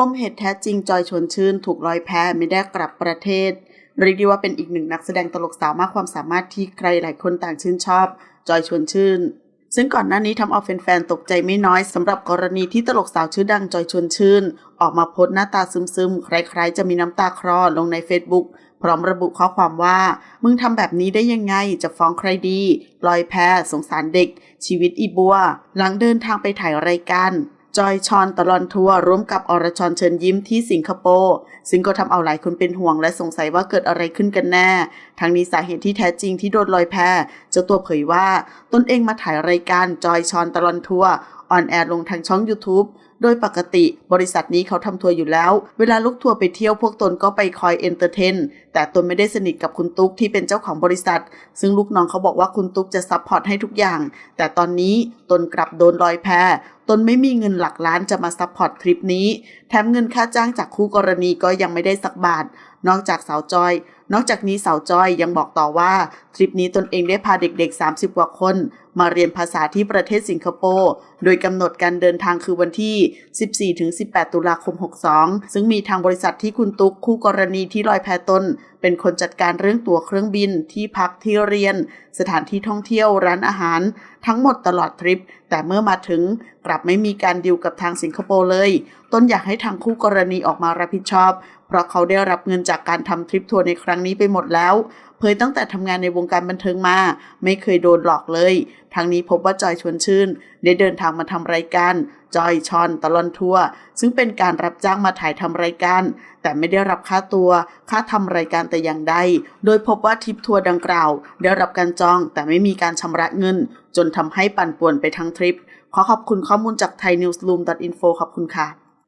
ปมเหตุแท้จริงจอยชวนชื่น ถูกลอยแพไม่ได้กลับประเทศเรียกได้ว่าเป็นอีกหนึ่งนักแสดงตลกสาวมากความสามารถที่ใครหลายคนต่างชื่นชอบ จอยชวนชื่น ซึ่งก่อนหน้านี้ทำเอาแฟนๆตกใจไม่น้อยสำหรับกรณีที่ตลกสาวชื่อดังจอยชวนชื่น ออกมาโพสหน้าตาซึมๆ คล้ายๆ จะมีน้ำตาคลอลงใน Facebook พร้อมระบุข้อความว่า มึงทำแบบนี้ได้ยังไงจะฟ้องใครดี ลอยแพสงสารเด็ก ชีวิตอีบัว หลังเดินทางไปถ่ายรายการ จอยชอนตลอนทัวร์ร่วมกับอรชอนเชิญยิ้มที่สิงคโปร์ซึ่งก็ทำเอาหลายคนเป็นห่วงและสงสัยว่าเกิดอะไรขึ้นกันแน่ ทั้งนี้สาเหตุที่แท้จริงที่โดนลอยแพเจ้าตัวเผยว่า ตนเองมาถ่ายรายการจอยชอนตลอนทัวร์ ออนแอร์ลงทางช่อง YouTube โดยปกติบริษัทนี้เขาทำทัวร์อยู่แล้ว เวลาลูกทัวร์ไปเที่ยวพวกตนก็ไปคอยเอนเตอร์เทน แต่ตนไม่ได้สนิทกับคุณตุ๊กที่เป็นเจ้าของบริษัท ซึ่งลูกน้องเขาบอกว่าคุณตุ๊กจะซัพพอร์ตให้ทุกอย่าง แต่ตอนนี้ตนกลับโดนลอยแพตนไม่มีเงินหลักล้านจะมาซัพพอร์ตทริปนี้ แถมเงินค่าจ้างจากคู่กรณีก็ยังไม่ได้สักบาท นอกจากสาวจอย นอกจากนี้สาวจอยยังบอกต่อว่า ทริปนี้ตนเองได้พาเด็กๆ 30 กว่าคน มาเรียนภาษาที่ประเทศสิงคโปร์ โดยกำหนดการเดินทางคือวันที่ 14-18 ตุลาคม 62 ซึ่งมีทางบริษัทที่คุณตุ๊กคู่กรณีที่ลอยแพตนเป็นคนจัดการเรื่องตั๋วเครื่องบินที่พักที่เรียน สถานที่ท่องเที่ยวร้านอาหาร ทั้งหมดตลอดทริป แต่เมื่อมาถึงกลับไม่มีการดิวกับทางสิงคโปร์เลย ต้นอยากให้ทางคู่กรณีออกมารับผิดชอบ เพราะเขาได้รับเงินจากการทำทริปทัวร์ในครั้งนี้ไปหมดแล้ว เผยตั้งแต่ทำงานในวงการบันเทิงมา ไม่เคยโดนหลอกเลย ทางนี้พบว่าจอยชวนชื่น ได้เดินทางมาทำรายการ จอยชอนตลอนทัวร์ซึ่งเป็นการรับจ้างมาถ่ายทำรายการ แต่ไม่ได้รับค่าตัว ค่าทำรายการแต่อย่างใด โดยพบว่าทริปทัวร์ดังกล่าว ได้รับการจองแต่ไม่มีการชำระเงิน จนทำให้ปั่นป่วนไปทั้งทริป ขอขอบคุณข้อมูลจาก thainewsroom.info ขอบคุณค่ะ